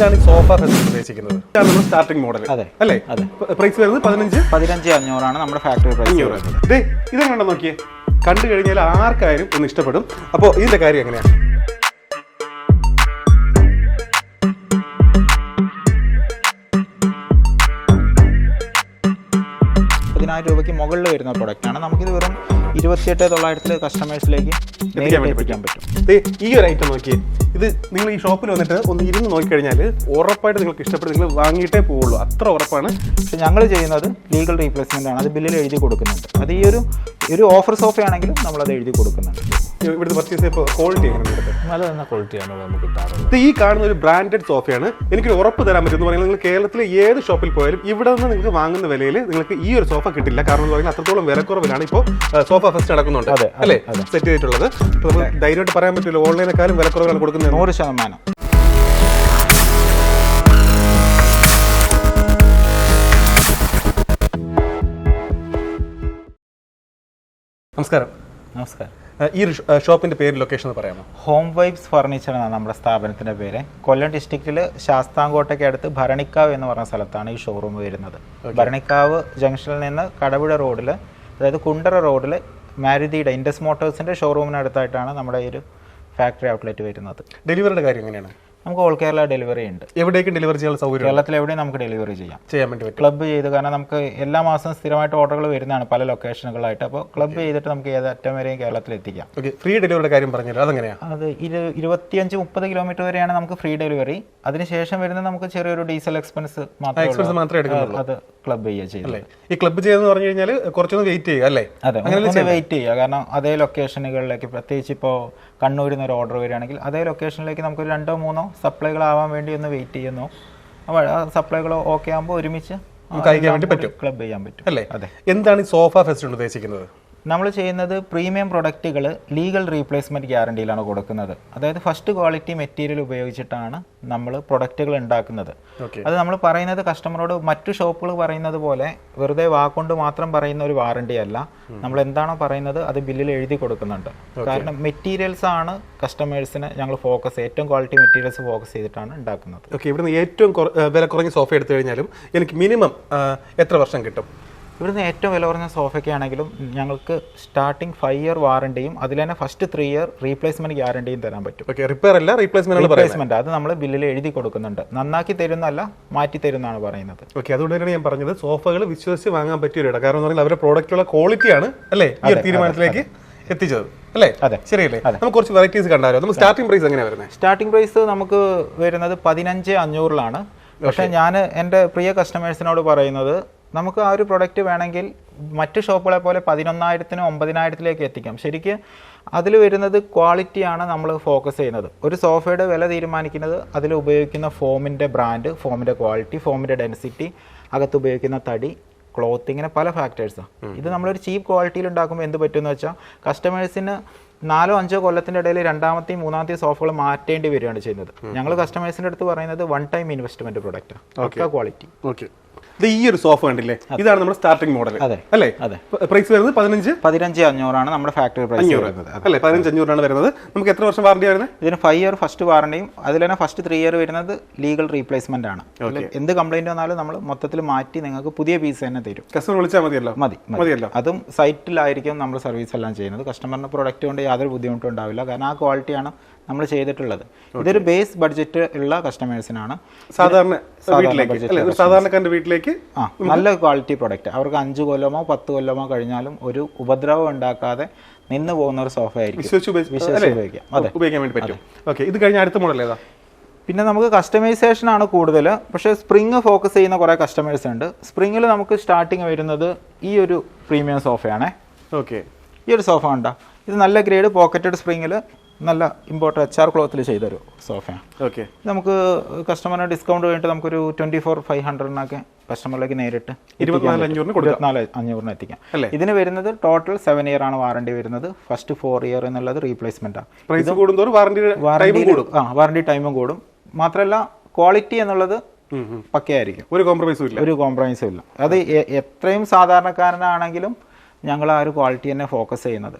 ഈ sofa fest ഉദ്ദേശിക്കുന്നത്. ഇതാണ് നമ്മുടെ സ്റ്റാർട്ടിംഗ് മോഡൽ അതെ. അല്ലേ? അതെ. പ്രൈസ് വരുന്നത് പതിനഞ്ച്? പതിനഞ്ച് അഞ്ഞൂറാണ് നമ്മുടെ ഫാക്ടറി പ്രൈസ് വരുന്നത് ദേ കണ്ടോ നോക്കിയേ? കണ്ടു കഴിഞ്ഞാൽ ആർക്കായാലും ഒന്ന് ഇഷ്ടപ്പെടും. അപ്പോൾ ഇതിന്റെ കാര്യം എങ്ങനെയാണ് പതിനായിരം രൂപയ്ക്ക് മുകളിൽ വരുന്ന പ്രൊഡക്റ്റാണ് നമുക്കിത് വെറും ഇരുപത്തിയെട്ട് തൊള്ളായിരത്തിൽ കസ്റ്റമേഴ്സിലേക്ക് എത്തിക്കാൻ പറ്റും. ഈ ഒരു ഐറ്റം നോക്കി ഇത് നിങ്ങൾ ഈ ഷോപ്പിൽ വന്നിട്ട് ഒന്ന് ഇരുന്ന് നോക്കിക്കഴിഞ്ഞാൽ ഉറപ്പായിട്ട് നിങ്ങൾക്ക് ഇഷ്ടപ്പെട്ട് നിങ്ങൾ വാങ്ങിയിട്ടേ പോവുള്ളൂ. അത്ര ഉറപ്പാണ്. പക്ഷെ ഞങ്ങൾ ചെയ്യുന്നത് ലീഗൽ റീപ്ലേസ്മെന്റ് ആണ്. അത് ബില്ലിൽ എഴുതി കൊടുക്കുന്നുണ്ട്. അത് ഈ ഒരു ഒരു ഓഫർ സോഫയാണെങ്കിലും നമ്മളത് എഴുതി കൊടുക്കുന്നുണ്ട്. ഇവിടുത്തെ പർച്ചേസ് ചെയ്യുമ്പോൾ ക്വാളിറ്റി നല്ല നല്ല ക്വാളിറ്റിയാണ് നമുക്ക് കിട്ടാറുള്ളത്. ഇത് ഈ കാണുന്ന ഒരു ബ്രാൻഡഡ് സോഫയാണ് എനിക്ക് ഉറപ്പ് തരാൻ പറ്റും എന്ന് പറയുന്നത് നിങ്ങൾ കേരളത്തിലെ ഏത് ഷോപ്പിൽ പോയാലും ഇവിടെ നിന്ന് നിങ്ങൾക്ക് വാങ്ങുന്ന വിലയിൽ നിങ്ങൾക്ക് ഈ ഒരു സോഫ കിട്ടില്ല. കാരണം എന്ന് പറയുന്നത് അത്രത്തോളം വിലക്കുറവിലാണ് ഇപ്പോൾ സോഫ ഫസ്റ്റ് നടക്കുന്നുണ്ട്. അതെ, അതെ, അല്ലേ? സെറ്റ് ചെയ്തിട്ടുള്ളത്. അപ്പോൾ നമ്മൾ ധൈര്യമായിട്ട് പറയാൻ പറ്റില്ല ഓൺലൈനെക്കാളും വിലക്കുറവിലാണ് കൊടുക്കുന്നത്. നൂറ് ശതമാനം. നമസ്കാരം. നമസ്കാരം. ഈ ഷോപ്പിന്റെ പേര് ലൊക്കേഷൻ എന്ന് പറയാമോ? ഹോം വൈബ്സ് ഫർണിച്ചർ എന്നാണ് നമ്മുടെ സ്ഥാപനത്തിന്റെ പേര്. കൊല്ലം ഡിസ്ട്രിക്റ്റിൽ ശാസ്താംകോട്ടയ്ക്ക് അടുത്ത് ഭരണിക്കാവ് എന്ന് പറഞ്ഞ സ്ഥലത്താണ് ഈ ഷോറൂം വരുന്നത്. ഭരണിക്കാവ് ജംഗ്ഷനിൽ നിന്ന് കടവിട റോഡിൽ അതായത് കുണ്ടറ റോഡിൽ മാരുതിയുടെ ഇൻഡസ് മോട്ടോഴ്സിന്റെ ഷോറൂമിനടുത്തായിട്ടാണ് നമ്മുടെ ഈ ഒരു ഫാക്ടറി ഔട്ട്ലെറ്റ് വരുന്നത്. ഡെലിവറിയുടെ കാര്യം എങ്ങനെയാണ്? നമുക്ക് ഓൾ കേരള ഡെലിവറി ഉണ്ട്. എവിടേക്കും ഡെലിവറി ചെയ്യാൻ സൗകര്യം കേരളത്തിൽ എവിടെയും നമുക്ക് ഡെലിവറി ചെയ്യാം. ചെയ്യാൻ വേണ്ടി പറ്റും. ക്ലബ്ബ് ചെയ്ത് കാരണം നമുക്ക് എല്ലാ മാസം സ്ഥിരമായിട്ട് ഓർഡറുകൾ വരുന്നതാണ് പല ലൊക്കേഷനുകളായിട്ട്. അപ്പോൾ ക്ലബ്ബ് ചെയ്തിട്ട് നമുക്ക് ഏത് അറ്റം വരെയും കേരളത്തിൽ എത്തിക്കാം. ഓക്കെ. ഫ്രീ ഡെലിവറിയുടെ കാര്യം പറഞ്ഞല്ലോ അതെങ്ങനെയാണ് അത് ഇരു ഇരുപത്തിയഞ്ച് മുപ്പത് കിലോമീറ്റർ വരെയാണ് നമുക്ക് ഫ്രീ ഡെലിവറി. അതിനുശേഷം വരുന്ന നമുക്ക് ചെറിയൊരു ഡീസൽ എക്സ്പെൻസ് എക്സ്പെൻസ് മാത്രമേ എടുക്കുന്നുള്ളൂ. അത് ക്ലബ്ബ് ചെയ്യുക ചെയ്യുന്നത് ഈ ക്ലബ്ബ് ചെയ്യുന്നത് പറഞ്ഞു കഴിഞ്ഞാൽ കുറച്ചൊന്ന് വെയിറ്റ് ചെയ്യുക അല്ലേ? അതെ അങ്ങനെ വെയിറ്റ് ചെയ്യുക. കാരണം അതേ ലൊക്കേഷനുകളിലേക്ക് പ്രത്യേകിച്ച് ഇപ്പോൾ കണ്ണൂരിൽ നിന്ന് ഒരു ഓർഡർ വരികയാണെങ്കിൽ അതേ ലൊക്കേഷനിലേക്ക് നമുക്കൊരു രണ്ടോ മൂന്നോ സപ്ലൈകളാവാൻ വേണ്ടി ഒന്ന് വെയിറ്റ് ചെയ്യുന്നു. അപ്പോൾ ആ സപ്ലൈകൾ ഓക്കെ ആകുമ്പോൾ ഒരുമിച്ച് നമുക്ക് അയക്കാൻ വേണ്ടി പറ്റും. ക്ലബ് ചെയ്യാൻ പറ്റും. അല്ലേ? അതെ എന്താണ് ഈ സോഫ ഫെസ്റ്റ് ഉദ്ദേശിക്കുന്നത്? നമ്മൾ ചെയ്യുന്നത് പ്രീമിയം പ്രൊഡക്റ്റുകൾ ലീഗൽ റീപ്ലേസ്മെന്റ് ഗ്യാരണ്ടിയിലാണ് കൊടുക്കുന്നത്. അതായത് ഫസ്റ്റ് ക്വാളിറ്റി മെറ്റീരിയൽ ഉപയോഗിച്ചിട്ടാണ് നമ്മൾ പ്രൊഡക്റ്റുകൾ ഉണ്ടാക്കുന്നത്. അത് നമ്മൾ പറയുന്നത് കസ്റ്റമറോട് മറ്റു ഷോപ്പുകൾ പറയുന്നത് പോലെ വെറുതെ വാക്കുകൊണ്ട് മാത്രം പറയുന്ന ഒരു വാറണ്ടി അല്ല. നമ്മൾ എന്താണോ പറയുന്നത് അത് ബില്ലിൽ എഴുതി കൊടുക്കുന്നുണ്ട്. കാരണം മെറ്റീരിയൽസ് ആണ് കസ്റ്റമേഴ്സിന് ഞങ്ങൾ ഫോക്കസ് ഏറ്റവും ക്വാളിറ്റി മെറ്റീരിയൽസ് ഫോക്കസ് ചെയ്തിട്ടാണ് ഉണ്ടാക്കുന്നത്. ഓക്കെ ഇവിടുന്ന് ഏറ്റവും വില കുറഞ്ഞ സോഫ എടുത്തു കഴിഞ്ഞാലും എനിക്ക് മിനിമം എത്ര വർഷം കിട്ടും? ഇവിടുന്ന് ഏറ്റവും വില കുറഞ്ഞ സോഫയ്ക്ക് ആണെങ്കിലും ഞങ്ങൾക്ക് സ്റ്റാർട്ടിംഗ് ഫൈവ് ഇയർ വാറണ്ടിയും അതിൽ തന്നെ ഫസ്റ്റ് ത്രീ ഇയർ റീപ്ലേസ്മെന്റ് ഗ്യാരണ്ടിയും തരാൻ പറ്റും. ഓക്കെ റിപ്പയർ അല്ല റീപ്ലേസ്മെന്റ് റീപ്ലേസ്മെന്റ് അത് നമ്മൾ ബില്ലിൽ എഴുതി കൊടുക്കുന്നുണ്ട്. നന്നാക്കി തരുന്നല്ല മാറ്റി തരുന്നതാണ് പറയുന്നത്. ഓക്കെ അതുകൊണ്ട് തന്നെയാണ് ഞാൻ പറഞ്ഞത് സോഫകൾ വിശ്വസിച്ച് വാങ്ങാൻ പറ്റിയ ഒരു ഇടം കാരണം എന്ന് പറഞ്ഞാൽ അവരുടെ പ്രോഡക്റ്റുള്ള ക്വാളിറ്റിയാണ് അല്ലേ? ഈ തീരുമാനത്തിലേക്ക് എത്തിച്ചത് അല്ലേ? അതെ. ശരിയല്ലേ? നമുക്ക് കുറച്ച് വെറൈറ്റീസ് കണ്ടാലോ? നമുക്ക് സ്റ്റാർട്ടിംഗ് പ്രൈസ് എങ്ങനെയാണ് വരുന്നത് സ്റ്റാർട്ടിംഗ് പ്രൈസ് നമുക്ക് വരുന്നത് പതിനഞ്ച് അഞ്ഞൂറിലാണ്. പക്ഷേ ഞാൻ എന്റെ പ്രിയ കസ്റ്റമേഴ്സിനോട് പറയുന്നത് നമുക്ക് ആ ഒരു പ്രൊഡക്റ്റ് വേണമെങ്കിൽ മറ്റ് ഷോപ്പുകളെ പോലെ പതിനൊന്നായിരത്തിനും ഒമ്പതിനായിരത്തിലേക്ക് എത്തിക്കാം. ശരിക്ക് അതിൽ വരുന്നത് ക്വാളിറ്റിയാണ് നമ്മൾ ഫോക്കസ് ചെയ്യുന്നത്. ഒരു സോഫയുടെ വില തീരുമാനിക്കുന്നത് അതിൽ ഉപയോഗിക്കുന്ന ഫോമിന്റെ ബ്രാൻഡ് ഫോമിന്റെ ക്വാളിറ്റി ഫോമിന്റെ ഡെൻസിറ്റി അകത്ത് ഉപയോഗിക്കുന്ന തടി ക്ലോത്ത് ഇങ്ങനെ പല ഫാക്ടേഴ്സാണ് ഇത് നമ്മളൊരു ചീപ്പ് ക്വാളിറ്റിയിൽ ഉണ്ടാക്കുമ്പോൾ എന്ത് പറ്റുമെന്ന് വെച്ചാൽ കസ്റ്റമേഴ്സിന് നാലോ അഞ്ചോ കൊല്ലത്തിന്റെ ഇടയിൽ രണ്ടാമത്തെയും മൂന്നാമത്തെയും സോഫകൾ മാറ്റേണ്ടി വരികയാണ് ചെയ്യുന്നത്. ഞങ്ങൾ കസ്റ്റമേഴ്സിന്റെ അടുത്ത് പറയുന്നത് വൺ ടൈം ഇൻവെസ്റ്റ്മെന്റ് പ്രൊഡക്റ്റാണ് ഒക്കെ ക്വാളിറ്റി ഓക്കെ ഈ ഒരു സോഫ കണ്ടില്ലേ? ഇതാണ് നമ്മുടെ സ്റ്റാർട്ടിംഗ് മോഡൽ അതെ. അല്ലേ? അതെ. പ്രൈസ് വരുന്നത് പതിനഞ്ച് പതിനഞ്ച് അഞ്ഞൂറാണ് നമ്മുടെ ഫാക്ടറി പ്രൈസ് വരുന്നത്. അല്ലെ? പതിനഞ്ച് അഞ്ഞൂറാണ് വരുന്നത്. നമുക്ക് എത്ര വർഷം വാറണ്ടി വരുന്നത്? ഇതിന് ഫൈവ് ഇയർ ഫസ്റ്റ് വാറണ്ടിയും അതിൽ തന്നെ ഫസ്റ്റ് ത്രീ ഇയർ വരുന്നത് ലീഗൽ റീപ്ലേസ്മെന്റ് ആണ്. എന്ത് കംപ്ലൈന്റ് വന്നാലും നമ്മൾ മൊത്തത്തിൽ മാറ്റി നിങ്ങൾക്ക് പുതിയ പീസ് തന്നെ തരും. കസ്റ്റമർ വിളിച്ചാൽ മതിയല്ലോ? മതി മതി. മതിയല്ലോ? അതും സൈറ്റിലായിരിക്കും നമ്മൾ സർവീസ് എല്ലാം ചെയ്യുന്നത്. കസ്റ്റമറിന് പ്രൊഡക്റ്റ് കൊണ്ട് യാതൊരു ബുദ്ധിമുട്ടും ഉണ്ടാവില്ല. കാരണം ആ ക്വാളിറ്റിയാണ് നമ്മൾ ചെയ്തിട്ടുള്ളത്. ഇതൊരു ബേസ് ബഡ്ജറ്റ് ഉള്ള കസ്റ്റമേഴ്സിനാണ് സാധാരണ വീട്ടിലേക്ക് സാധാരണക്കാരന്റെ വീട്ടിലേക്ക് ആ നല്ല ക്വാളിറ്റി പ്രൊഡക്റ്റ് അവർക്ക് അഞ്ച് കൊല്ലമോ പത്ത് കൊല്ലമോ കഴിഞ്ഞാലും ഒരു ഉപദ്രവം ഉണ്ടാക്കാതെ നിന്ന് പോകുന്ന ഒരു സോഫ ആയിരിക്കും. ഉപയോഗിക്കാൻ വേണ്ടി പറ്റും. ഓക്കെ ഇത് കഴിഞ്ഞ അടുത്ത മോഡൽ ഏതാ? പിന്നെ നമുക്ക് കസ്റ്റമൈസേഷൻ ആണ് കൂടുതൽ. പക്ഷേ സ്പ്രിങ് ഫോക്കസ് ചെയ്യുന്ന കുറേ കസ്റ്റമേഴ്സ് ഉണ്ട്. സ്പ്രിങ്ങിൽ നമുക്ക് സ്റ്റാർട്ടിങ് വരുന്നത് ഈ ഒരു പ്രീമിയം സോഫയാണേ ഓക്കെ ഈ ഒരു സോഫ ഉണ്ടോ? ഇത് നല്ല ഗ്രേഡ് പോക്കറ്റഡ് സ്പ്രിങ്ങിൽ നല്ല ഇമ്പോർട്ട് എച്ച് ആർ ക്ലോത്തിൽ ചെയ്തൊരു സോഫയാണ് ഓക്കെ നമുക്ക് കസ്റ്റമറിന് ഡിസ്കൗണ്ട് കഴിഞ്ഞിട്ട് നമുക്കൊരു ട്വന്റി ഫോർ ഫൈവ് ഹൺഡ്രഡിനൊക്കെ കസ്റ്റമറിലേക്ക് നേരിട്ട് ഇരുപത്തിനാല് അഞ്ഞൂറിന് കൊടുക്കാം. ഇരുപത്തിനാല് അഞ്ഞൂറിന് എത്തിക്കാം. അല്ലേ? ഇതിന് വരുന്നത് ടോട്ടൽ സെവൻ ഇയർ ആണ് വാറണ്ടി വരുന്നത്. ഫസ്റ്റ് ഫോർ ഇയർ എന്നുള്ളത് റീപ്ലേസ്മെന്റ് ആണ് കൂടുന്തോറും വാറണ്ടി ആ വാറണ്ടി ടൈമും കൂടും. മാത്രമല്ല ക്വാളിറ്റി എന്നുള്ളത്. പക്കയായിരിക്കും. ഒരു കോംപ്രമൈസും ഇല്ല. ഒരു കോംപ്രമൈസും ഇല്ല. അത് എത്രയും സാധാരണക്കാരനാണെങ്കിലും ഞങ്ങൾ ആ ഒരു ക്വാളിറ്റി തന്നെ ഫോക്കസ് ചെയ്യുന്നത്.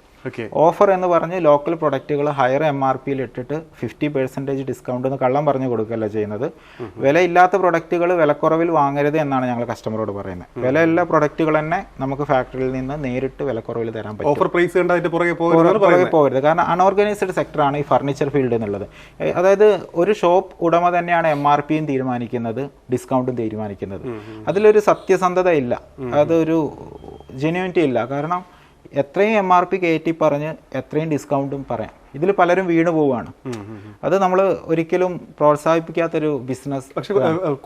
ഓഫർ എന്ന് പറഞ്ഞ് ലോക്കൽ പ്രൊഡക്റ്റുകൾ ഹയർ എം ആർ പിയിൽ ഇട്ടിട്ട് ഫിഫ്റ്റി പെർസെന്റേജ് ഡിസ്കൗണ്ട് എന്ന് കള്ളം പറഞ്ഞു കൊടുക്കുകയല്ല ചെയ്യുന്നത്. വിലയില്ലാത്ത പ്രൊഡക്റ്റുകൾ വിലക്കുറവിൽ വാങ്ങരുത് എന്നാണ് ഞങ്ങൾ കസ്റ്റമറോട് പറയുന്നത്. വിലയുള്ള പ്രൊഡക്റ്റുകൾ തന്നെ നമുക്ക് ഫാക്ടറിയിൽ നിന്ന് നേരിട്ട് വിലക്കുറവിൽ തരാൻ പറ്റും. ഓഫർ പ്രൈസ് പുറകെ പോകരുത് കാരണം അൺഓർഗനൈസ്ഡ് സെക്ടറാണ് ഈ ഫർണിച്ചർ ഫീൽഡ് എന്നുള്ളത്. അതായത് ഒരു ഷോപ്പ് ഉടമ തന്നെയാണ് എം ആർ പിയും തീരുമാനിക്കുന്നത് ഡിസ്കൗണ്ടും തീരുമാനിക്കുന്നത്. അതിലൊരു സത്യസന്ധത ഇല്ല അതൊരു ജെന്യൂനിറ്റി ഇല്ല. കാരണം എത്രയും എം ആർ പി കയറ്റി പറഞ്ഞ് എത്രയും ഡിസ്കൗണ്ടും പറയാം. ഇതിൽ പലരും വീണു പോവുകയാണ്. അത് നമ്മൾ ഒരിക്കലും പ്രോത്സാഹിപ്പിക്കാത്തൊരു ബിസിനസ് പക്ഷെ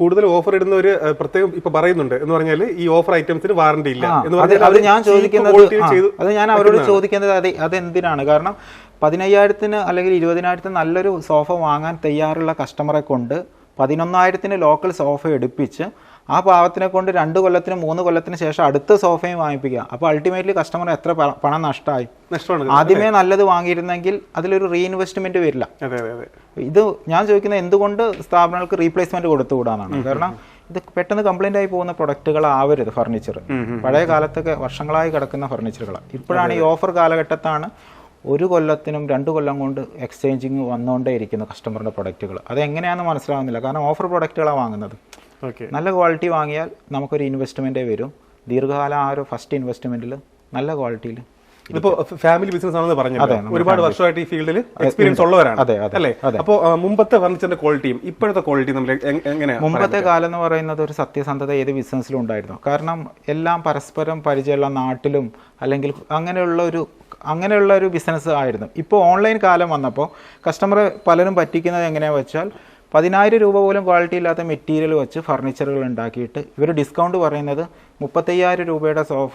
കൂടുതൽ ഓഫർ ഇടുന്ന ഒരു പ്രത്യേകം ഇപ്പൊ പറയുന്നുണ്ട്. എന്ന് പറഞ്ഞാൽ ഈ ഓഫർ ഐറ്റംസിന് വാറണ്ടി ഇല്ല. അത് ഞാൻ ചോദിക്കുന്നത് അത് ഞാൻ അവരോട് ചോദിക്കുന്നത് അത് അതെന്തിനാണ്? കാരണം പതിനയ്യായിരത്തിന് അല്ലെങ്കിൽ ഇരുപതിനായിരത്തിന് നല്ലൊരു സോഫ വാങ്ങാൻ തയ്യാറുള്ള കസ്റ്റമറെ കൊണ്ട് പതിനൊന്നായിരത്തിന് ലോക്കൽ സോഫ എടുപ്പിച്ച് ആ പാവത്തിനെ കൊണ്ട് രണ്ട് കൊല്ലത്തിന് മൂന്ന് കൊല്ലത്തിന് ശേഷം അടുത്ത സോഫയും വാങ്ങിപ്പിക്കുക. അപ്പോൾ അൾട്ടിമേറ്റ്ലി കസ്റ്റമർ എത്ര പണം നഷ്ടമായി ആദ്യമേ നല്ലത് വാങ്ങിയിരുന്നെങ്കിൽ അതിലൊരു റീഇൻവെസ്റ്റ്മെന്റ് വരില്ല. ഇത് ഞാൻ ചോദിക്കുന്നത് എന്തുകൊണ്ട് സ്ഥാപനങ്ങൾക്ക് റീപ്ലേസ്മെന്റ് കൊടുത്തുകൂടാന്നാണ്? കാരണം ഇത് പെട്ടെന്ന് കംപ്ലൈന്റ് ആയി പോകുന്ന പ്രൊഡക്റ്റുകൾ ആവരുത് ഫർണിച്ചർ പഴയ കാലത്തൊക്കെ വർഷങ്ങളായി കിടക്കുന്ന ഫർണിച്ചറുകളാണ് ഇപ്പോഴാണ് ഈ ഓഫർ കാലഘട്ടത്താണ് ഒരു കൊല്ലത്തിനും രണ്ട് കൊല്ലം കൊണ്ട് എക്സ്ചേഞ്ചിങ് വന്നുകൊണ്ടേ ഇരിക്കുന്ന കസ്റ്റമറുടെ പ്രൊഡക്റ്റുകൾ അത് എങ്ങനെയാണെന്ന് മനസ്സിലാവുന്നില്ല. കാരണം ഓഫർ പ്രൊഡക്റ്റുകളാണ് വാങ്ങുന്നത്. നല്ല ക്വാളിറ്റി വാങ്ങിയാൽ നമുക്കൊരു ഇൻവെസ്റ്റ്മെന്റേ വരും. ദീർഘകാലം ആ ഒരു ഫസ്റ്റ് ഇൻവെസ്റ്റ്മെന്റിൽ നല്ല ക്വാളിറ്റിയിൽ ഇതിപ്പോ ഫാമിലി ബിസിനസ് ആണെന്ന് പറഞ്ഞു അതെ, ഒരുപാട് വർഷമായിട്ട് ഈ ഫീൽഡിൽ എക്സ്പീരിയൻസ് ഉള്ളവരാണ്. അല്ലേ? അപ്പോ ആ, മുമ്പത്തെ ഫർണിച്ചറിന്റെ ക്വാളിറ്റിയും ഇപ്പോഴത്തെ ക്വാളിറ്റി നമ്മൾ എങ്ങനെയാണ് മുമ്പത്തെ കാലം എന്ന് പറയുന്നത് ഒരു സത്യസന്ധത ഏത് ബിസിനസ്സിലും ഉണ്ടായിരുന്നു. കാരണം എല്ലാം പരസ്പരം പരിചയമുള്ള നാട്ടിലും അല്ലെങ്കിൽ അങ്ങനെയുള്ള ഒരു അങ്ങനെയുള്ള ഒരു ബിസിനസ് ആയിരുന്നു. ഇപ്പോൾ ഓൺലൈൻ കാലം വന്നപ്പോൾ കസ്റ്റമറെ പലരും പറ്റിക്കുന്നത് എങ്ങനെയാണെന്ന് വെച്ചാൽ പതിനായിരം രൂപ പോലും ക്വാളിറ്റി ഇല്ലാത്ത മെറ്റീരിയൽ വെച്ച് ഫർണിച്ചറുകൾ ഉണ്ടാക്കിയിട്ട് ഇവർ ഡിസ്കൗണ്ട് പറയുന്നത് മുപ്പത്തയ്യായിരം രൂപയുടെ സോഫ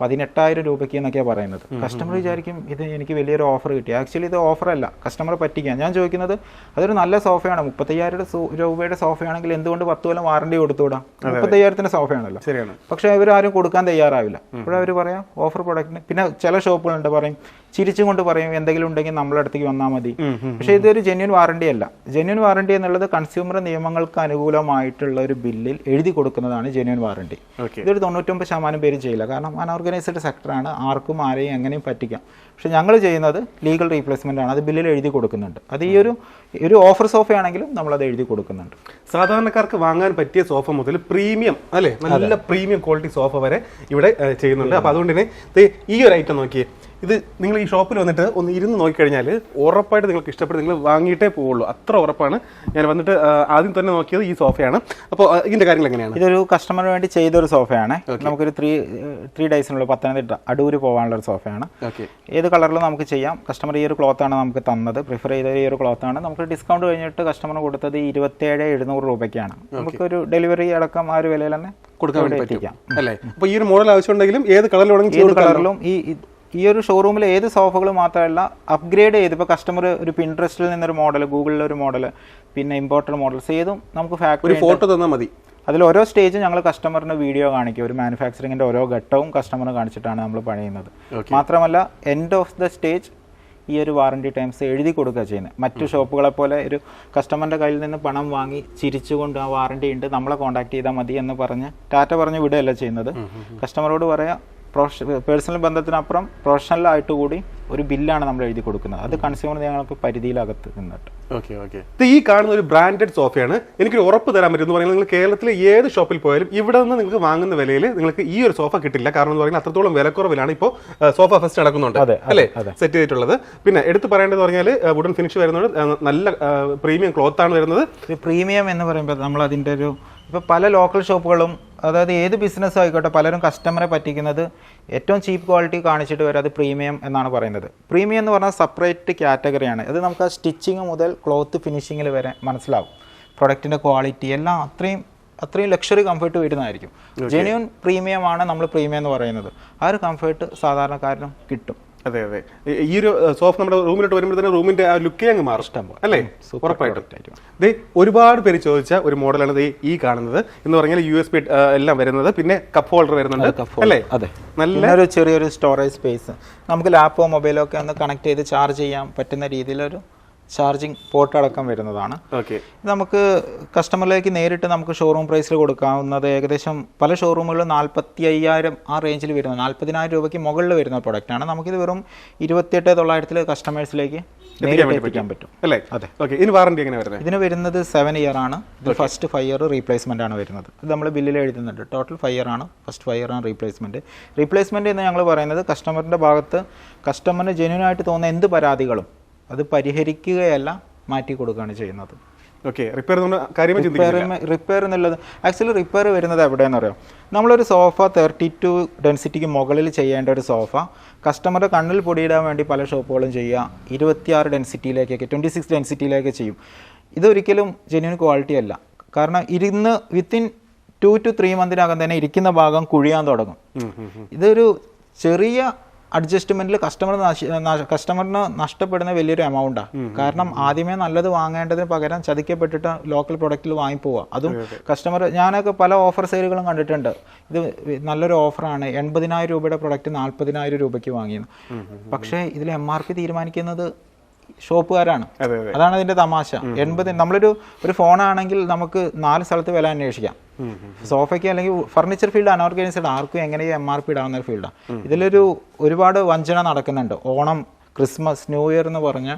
പതിനെട്ടായിരം രൂപയ്ക്ക് എന്നൊക്കെയാണ് പറയുന്നത്. കസ്റ്റമർ വിചാരിക്കും ഇത് എനിക്ക് വലിയൊരു ഓഫർ കിട്ടി. ആക്ച്വലി ഇത് ഓഫറല്ല അല്ല. കസ്റ്റമറെ പറ്റിക്കാൻ. ഞാൻ ചോദിക്കുന്നത് അതൊരു നല്ല സോഫയാണ് മുപ്പത്തയ്യായിരം രൂപയുടെ സോഫയാണെങ്കിൽ എന്തുകൊണ്ട് പത്ത് കൊല്ലം വാറണ്ടി കൊടുത്തുവിടാം? മുപ്പത്തയ്യായിരത്തിന്റെ സോഫയാണല്ലോ ശരിയാണ്. പക്ഷേ ഇവരാരും കൊടുക്കാൻ തയ്യാറാവില്ല. ഇപ്പോഴവർ പറയാം ഓഫർ പ്രൊഡക്റ്റിന് പിന്നെ ചില ഷോപ്പുകളുണ്ട് പറയും ചിരിച്ചും കൊണ്ട് പറയും എന്തെങ്കിലും ഉണ്ടെങ്കിൽ നമ്മളെ അടുത്തേക്ക് വന്നാൽ മതി. പക്ഷേ ഇതൊരു ജെന്യൂൻ വാറണ്ടി അല്ല. ജെന്യൂൻ വാറണ്ടി എന്നുള്ളത് കൺസ്യൂമർ നിയമങ്ങൾക്ക് അനുകൂലമായിട്ടുള്ള ഒരു ബില്ലിൽ എഴുതി കൊടുക്കുന്നതാണ് ജെന്യൂൻ വാറണ്ടി ഇതൊരു തൊണ്ണൂറ്റൊമ്പത് ശതമാനം പേര് ചെയ്യില്ല. കാരണം അൺഓർഗനൈസ്ഡ് സെക്ടറാണ് ആർക്കും ആരെയും എങ്ങനെയും പറ്റിക്കാം. പക്ഷേ ഞങ്ങൾ ചെയ്യുന്നത് ലീഗൽ റീപ്ലേസ്മെന്റ് ആണ് അത് ബില്ലിൽ എഴുതി കൊടുക്കുന്നുണ്ട്. അത് ഈ ഒരു ഒരു ഓഫർ സോഫയാണെങ്കിലും നമ്മളത് എഴുതി കൊടുക്കുന്നുണ്ട്. സാധാരണക്കാർക്ക് വാങ്ങാൻ പറ്റിയ സോഫ മുതൽ പ്രീമിയം അല്ലേ? നല്ല പ്രീമിയം ക്വാളിറ്റി സോഫ വരെ ഇവിടെ ചെയ്യുന്നുണ്ട്. അപ്പോൾ അതുകൊണ്ട് തന്നെ ഈ ഒരു ഐറ്റം നോക്കിയേ. ഇത് നിങ്ങൾ ഈ ഷോപ്പിൽ വന്നിട്ട് ഒന്ന് ഇരുന്ന് നോക്കിക്കഴിഞ്ഞാൽ ഉറപ്പായിട്ട് നിങ്ങൾക്ക് ഇഷ്ടപ്പെട്ട് നിങ്ങൾ വാങ്ങിയിട്ടേ പോവുള്ളൂ. അത്ര ഉറപ്പാണ്. ഞാൻ വന്നിട്ട് ആദ്യം തന്നെ നോക്കിയത് ഈ സോഫയാണ്. അപ്പോൾ ഇതിന്റെ കാര്യങ്ങൾ എങ്ങനെയാണ്? ഇതൊരു കസ്റ്റമറിന് വേണ്ടി ചെയ്തൊരു സോഫയാണ്. നമുക്കൊരു ത്രീ ത്രീ ഡേയ്സിനുള്ള പത്തനംതിട്ട അടൂര് പോകാനുള്ള ഒരു സോഫയാണ്. ഓക്കെ ഏത് കളറിലും നമുക്ക് ചെയ്യാം. കസ്റ്റമർ ഈ ഒരു ക്ലോത്താണ് നമുക്ക് തന്നത്. പ്രിഫർ ചെയ്ത ഈ ഒരു ക്ലോത്താണ് നമുക്ക് ഡിസ്കൗണ്ട് കഴിഞ്ഞിട്ട് കസ്റ്റമർ കൊടുത്തത് ഇരുപത്തേഴ് എഴുന്നൂറ് രൂപയ്ക്കാണ്. നമുക്കൊരു ഡെലിവറി അടക്കം ആ ഒരു വിലയിൽ തന്നെ കൊടുക്കാൻ വേണ്ടി പറ്റും. എത്തിക്കാം. അല്ലേ? അപ്പോൾ ഈ ഒരു മോഡൽ ആവശ്യമുണ്ടെങ്കിലും ഏത് ഏത് കളറിലും ഈ ഈ- ഒരു ഷോറൂമിൽ ഏത് സോഫകൾ മാത്രമല്ല അപ്ഗ്രേഡ് ചെയ്ത് ഇപ്പോൾ കസ്റ്റമർ ഒരു പിൻട്രസ്റ്റിൽ നിന്നൊരു മോഡൽ ഗൂഗിളിലെ ഒരു മോഡൽ പിന്നെ ഇമ്പോർട്ടഡ് മോഡൽസ് ഏതും നമുക്ക് ഫാക്ടറി ഫോട്ടോ തന്നാൽ മതി. അതിൽ ഓരോ സ്റ്റേജും ഞങ്ങൾ കസ്റ്റമറിന് വീഡിയോ കാണിക്കും. ഒരു മാനുഫാക്ചറിങ്ങിന്റെ ഓരോ ഘട്ടവും കസ്റ്റമറിന് കാണിച്ചിട്ടാണ് നമ്മൾ പണിയുന്നത്. മാത്രമല്ല എൻഡ് ഓഫ് ദ സ്റ്റേജ് ഈ ഒരു വാറണ്ടി ടൈംസ് എഴുതി കൊടുക്കുക ചെയ്യുന്നത് മറ്റു ഷോപ്പുകളെ പോലെ ഒരു കസ്റ്റമറിന്റെ കയ്യിൽ നിന്ന് പണം വാങ്ങി ചിരിച്ചുകൊണ്ട് ആ വാറണ്ടി ഉണ്ട് നമ്മളെ കോൺടാക്ട് ചെയ്താൽ മതി എന്ന് പറഞ്ഞ് ടാറ്റ പറഞ്ഞ് വിടുകയല്ല ചെയ്യുന്നത്. കസ്റ്റമറോട് പറയാം പേഴ്സണൽ ബന്ധത്തിനപ്പുറം പ്രൊഫഷണലായിട്ട് കൂടി ഒരു ബില്ലാണ് നമ്മൾ എഴുതി കൊടുക്കുന്നത്. അത് കൺസ്യൂമർ നിയമങ്ങൾക്ക് പരിധിയിലകത്ത് നിന്നിട്ട്. Okay okay. ഇത് ഈ കാണുന്ന ഒരു ബ്രാൻഡഡ് സോഫയാണ് എനിക്കൊരു ഉറപ്പ് തരാൻ പറ്റും എന്ന് പറയുന്നത് നിങ്ങൾ കേരളത്തിലെ ഏത് ഷോപ്പിൽ പോയാലും ഇവിടെ നിന്ന് നിങ്ങൾക്ക് വാങ്ങുന്ന വിലയിൽ നിങ്ങൾക്ക് ഈ ഒരു സോഫ കിട്ടില്ല. കാരണം എന്ന് പറഞ്ഞാൽ അത്രത്തോളം വിലക്കുറവിലാണ് ഇപ്പോൾ സോഫ ഫസ്റ്റ് നടക്കുന്നുണ്ട്. അല്ലേ? സെറ്റ് ചെയ്തിട്ടുള്ളത്. പിന്നെ എടുത്ത് പറയേണ്ടത് പറഞ്ഞാൽ വുഡൻ ഫിനിഷ് വരുന്നത് നല്ല പ്രീമിയം ക്ലോത്ത് ആണ് വരുന്നത്. പ്രീമിയം എന്ന് പറയുമ്പോൾ നമ്മൾ അതിന്റെ ഒരു ഇപ്പോൾ പല ലോക്കൽ ഷോപ്പുകളും അതായത് ഏത് ബിസിനസ് ആയിക്കോട്ടെ പലരും കസ്റ്റമറെ പറ്റിക്കുന്നത് ഏറ്റവും ചീപ്പ് ക്വാളിറ്റി കാണിച്ചിട്ട് വരെ അത് പ്രീമിയം എന്നാണ് പറയുന്നത്. പ്രീമിയം എന്ന് പറഞ്ഞാൽ സെപ്പറേറ്റ് കാറ്റഗറിയാണ് അത് നമുക്ക് ആ സ്റ്റിച്ചിങ് മുതൽ ക്ലോത്ത് ഫിനിഷിങ്ങിൽ വരെ മനസ്സിലാവും. പ്രൊഡക്റ്റിന്റെ ക്വാളിറ്റി എല്ലാം അത്രയും അത്രയും ലക്ഷറി കംഫർട്ട് വരുന്നതായിരിക്കും. ജെന്യൂൻ പ്രീമിയമാണ് നമ്മൾ പ്രീമിയം എന്ന് പറയുന്നത്. ആ ഒരു കംഫർട്ട് സാധാരണക്കാരനും കിട്ടും. അതെ അതെ. ഈ- ഒരു സോഫ നമ്മുടെ റൂമിലോട്ട് വരുമ്പോൾ തന്നെ റൂമിന്റെ ആ ലുക്കേ അങ്ങ് മാറും. അല്ലേ? ഉറപ്പായിട്ടും. ദേ ഒരുപാട് പേര് ചോദിച്ച ഒരു മോഡലാണ് ഈ കാണുന്നത്. എന്ന് പറഞ്ഞാൽ യു എസ് പി എല്ലാം വരുന്നത്. പിന്നെ കപ്പ് ഹോൾഡർ വരുന്നുണ്ട്. അല്ലേ? അതെ. നല്ല ഒരു ചെറിയൊരു സ്റ്റോറേജ് സ്പേസ് നമുക്ക് ലാപ്പോ മൊബൈലോ ഒക്കെ ഒന്ന് കണക്ട് ചെയ്ത് ചാർജ് ചെയ്യാൻ പറ്റുന്ന രീതിയിലൊരു ചാർജിങ് പോർട്ട് അടക്കം വരുന്നതാണ്. നമുക്ക് കസ്റ്റമറിലേക്ക് നേരിട്ട് നമുക്ക് ഷോറൂം പ്രൈസിൽ കൊടുക്കാവുന്നത് ഏകദേശം പല ഷോറൂമുകളിലും നാൽപ്പത്തി അയ്യായിരം ആ റേഞ്ചിൽ വരുന്ന നാൽപ്പതിനായിരം രൂപയ്ക്ക് മുകളിൽ വരുന്ന പ്രൊഡക്റ്റാണ് നമുക്കിത് വെറും ഇരുപത്തിയെട്ട് തൊള്ളായിരത്തിൽ കസ്റ്റമേഴ്സിലേക്ക് എത്തിക്കാൻ പറ്റും. അല്ലേ? അതെ. ഓക്കെ. ഇതിന് വാറണ്ടി എങ്ങനെ വരുന്നത്? ഇതിന് വരുന്നത് സെവൻ ഇയർ ആണ്. ഇത് ഫസ്റ്റ് ഫൈവ് ഇയർ റീപ്ലേസ്മെന്റ് ആണ് വരുന്നത്. ഇത് നമ്മൾ ബില്ലിൽ എഴുതുന്നുണ്ട്. ടോട്ടൽ ഫൈവ് ഇയർ ആണ്. ഫസ്റ്റ് ഫൈവ് ഇയർ ആണ് റീപ്ലേസ്മെന്റ് റീപ്ലേസ്മെന്റ് എന്ന് ഞങ്ങൾ പറയുന്നത് കസ്റ്റമറിന്റെ ഭാഗത്ത് കസ്റ്റമറിന് ജെന്യൂൻ ആയിട്ട് തോന്നുന്ന എന്ത് പരാതികളും അത് പരിഹരിക്കുകയല്ല മാറ്റി കൊടുക്കുകയാണ് ചെയ്യുന്നത്. ഓക്കെ റിപ്പയർ റിപ്പയർ റിപ്പയർ എന്നുള്ളത് ആക്ച്വലി റിപ്പയർ വരുന്നത് എവിടെയെന്ന് അറിയാം? നമ്മളൊരു സോഫ തേർട്ടി ടു ഡെൻസിറ്റിക്ക് മുകളിൽ ചെയ്യേണ്ട ഒരു സോഫ കസ്റ്റമറുടെ കണ്ണിൽ പൊടിയിടാൻ വേണ്ടി പല ഷോപ്പുകളും ചെയ്യുക ഇരുപത്തിയാറ് ഡെൻസിറ്റിയിലേക്കൊക്കെ ട്വന്റി സിക്സ് ഡെൻസിറ്റിയിലേക്ക് ചെയ്യും ഇതൊരിക്കലും ജെന്യൂൻ ക്വാളിറ്റി അല്ല. കാരണം ഇരുന്ന് വിത്തിൻ ടു ടു ത്രീ മന്തിനകം തന്നെ ഇരിക്കുന്ന ഭാഗം കുഴിയാൻ തുടങ്ങും. ഇതൊരു ചെറിയ അഡ്ജസ്റ്റ്മെന്റിൽ കസ്റ്റമർ കസ്റ്റമറിന് നഷ്ടപ്പെടുന്ന വലിയൊരു എമൗണ്ടാണ് കാരണം ആദ്യമേ നല്ലത് വാങ്ങേണ്ടതിന് പകരം ചതിക്കപ്പെട്ടിട്ട് ലോക്കൽ പ്രൊഡക്റ്റിൽ വാങ്ങിപ്പോവുക അതും കസ്റ്റമർ ഞാനൊക്കെ പല ഓഫർ സെയിലുകളും കണ്ടിട്ടുണ്ട്. ഇത് നല്ലൊരു ഓഫറാണ് എൺപതിനായിരം രൂപയുടെ പ്രൊഡക്റ്റ് നാൽപ്പതിനായിരം രൂപയ്ക്ക് വാങ്ങിയത് പക്ഷേ ഇതിൽ എം ആർ പി തീരുമാനിക്കുന്നത് ഷോപ്പുകാരാണ്. അതെ അതെ. അതാണ് അതിന്റെ തമാശ എൺപത് നമ്മളൊരു ഒരു ഫോണാണെങ്കിൽ നമുക്ക് നാല് സ്ഥലത്ത് വില അന്വേഷിക്കാം. സോഫയ്ക്ക് അല്ലെങ്കിൽ ഫർണിച്ചർ ഫീൽഡ് അനോർഗനൈസ്ഡ് ആർക്കും എങ്ങനെയും എം ആർ പി ഇടാവുന്ന ഒരു ഫീൽഡാണ് ഇതിലൊരു ഒരുപാട് വഞ്ചന നടക്കുന്നുണ്ട്. ഓണം ക്രിസ്മസ് ന്യൂ ഇയർ എന്ന് പറഞ്ഞ്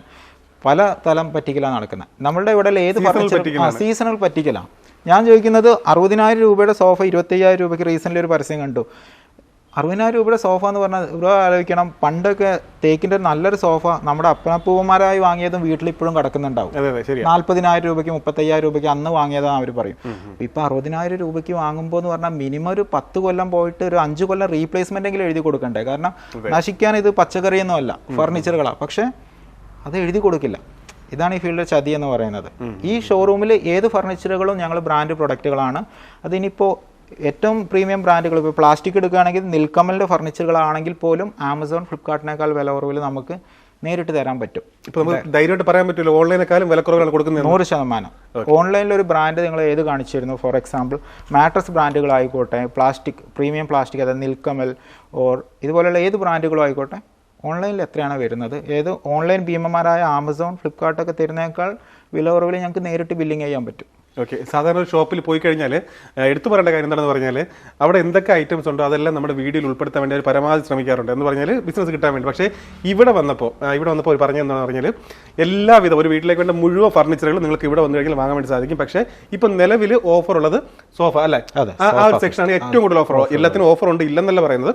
പല തലം പറ്റിക്കലാണ് നടക്കുന്നത് നമ്മളുടെ ഇവിടെ ഏത് ഫർണിച്ചർ സീസണൽ പറ്റിക്കലാണ്. ഞാൻ ചോദിക്കുന്നത് അറുപതിനായിരം രൂപയുടെ സോഫ ഇരുപത്തയ്യായിരം രൂപയ്ക്ക് റീസെന്റ് ഒരു പരസ്യം കണ്ടു. അറുപതിനായിരം രൂപയുടെ സോഫ എന്ന് പറഞ്ഞാൽ ഇവിടെ ആലോചിക്കണം. പണ്ടൊക്കെ തേക്കിന്റെ നല്ലൊരു സോഫ നമ്മുടെ അപ്പനപ്പൂവന്മാരായി വാങ്ങിയതും വീട്ടിൽ ഇപ്പോഴും കിടക്കുന്നുണ്ടാവും നാൽപ്പതിനായിരം രൂപയ്ക്ക് മുപ്പത്തയ്യായിരം രൂപയ്ക്ക് അന്ന് വാങ്ങിയതാണ് അവർ പറയും. ഇപ്പം അറുപതിനായിരം രൂപയ്ക്ക് വാങ്ങുമ്പോൾ എന്ന് പറഞ്ഞാൽ മിനിമം ഒരു പത്ത് കൊല്ലം പോയിട്ട് ഒരു അഞ്ച് കൊല്ലം റീപ്ലേസ്മെന്റ് എങ്കിലും എഴുതി കൊടുക്കണ്ടേ? കാരണം നശിക്കാൻ ഇത് പച്ചക്കറിയൊന്നും അല്ല ഫർണിച്ചറുകളാണ് പക്ഷേ അത് എഴുതി കൊടുക്കില്ല. ഇതാണ് ഈ ഫീൽഡിൽ ചതി എന്ന് പറയുന്നത്. ഈ ഷോറൂമിൽ ഏത് ഫർണിച്ചറുകളും ഞങ്ങൾ ബ്രാൻഡ് പ്രൊഡക്റ്റുകളാണ് അതിനിപ്പോൾ ഏറ്റവും പ്രീമിയം ബ്രാൻഡുകൾ ഇപ്പോൾ പ്ലാസ്റ്റിക് എടുക്കുകയാണെങ്കിൽ നിൽക്കമലിന്റെ ഫർണിച്ചറുകളാണെങ്കിൽ പോലും ആമസോൺ ഫ്ലിപ്കാർട്ടിനേക്കാൾ വില കുറവിൽ നമുക്ക് നേരിട്ട് തരാൻ പറ്റും. ഇപ്പോൾ നമുക്ക് ധൈര്യമായിട്ട് പറയാൻ പറ്റില്ല ഓൺലൈനേക്കാളും വിലക്കുറവുകൾ കൊടുക്കുന്നത്. നൂറ് ശതമാനം. ഓൺലൈനിൽ ഒരു ബ്രാൻഡ് നിങ്ങൾ ഏത് കാണിച്ചിരുന്നു? ഫോർ എക്സാമ്പിൾ മാട്രസ് ബ്രാൻഡുകളായിക്കോട്ടെ പ്ലാസ്റ്റിക് പ്രീമിയം പ്ലാസ്റ്റിക് അതായത് നിൽക്കമൽ ഓർ ഇതുപോലെയുള്ള ഏത് ബ്രാൻഡുകളും ആയിക്കോട്ടെ ഓൺലൈനിൽ എത്രയാണ് വരുന്നത്? ഏത് ഓൺലൈൻ ഭീമന്മാരായ ആമസോൺ ഫ്ലിപ്കാർട്ടൊക്കെ തരുന്നേക്കാൾ വില കുറവിൽ ഞങ്ങൾക്ക് നേരിട്ട് ബില്ലിംഗ് ചെയ്യാൻ പറ്റും. ഓക്കെ. സാധാരണ ഒരു ഷോപ്പിൽ പോയി കഴിഞ്ഞാൽ എടുത്തു പറയേണ്ട കാര്യം എന്താണെന്ന് പറഞ്ഞാൽ അവിടെ എന്തൊക്കെ ഐറ്റംസ് ഉണ്ടോ അതെല്ലാം നമ്മുടെ വീഡിയോയിൽ ഉൾപ്പെടുത്താൻ വേണ്ടി അവർ പരമാവധി ശ്രമിക്കാറുണ്ട് എന്ന് പറഞ്ഞാൽ ബിസിനസ് കിട്ടാൻ വേണ്ടി. പക്ഷേ ഇവിടെ വന്നപ്പോൾ ഇവിടെ വന്നപ്പോൾ അവർ പറഞ്ഞതെന്ന് പറഞ്ഞാൽ എല്ലാവിധ ഒരു വീട്ടിലേക്ക് വേണ്ട മുഴുവൻ ഫർണിച്ചറുകളും നിങ്ങൾക്ക് ഇവിടെ വന്നു കഴിഞ്ഞാൽ വാങ്ങാൻ വേണ്ടി സാധിക്കും. പക്ഷേ ഇപ്പം നിലവിൽ ഓഫർ ഉള്ളത് സോഫ അല്ലേ? ആ ഒരു സെക്ഷനാണ് ഏറ്റവും കൂടുതൽ ഓഫർ എല്ലാത്തിനും ഓഫർ ഉണ്ട് ഇല്ലെന്നല്ല പറയുന്നത്.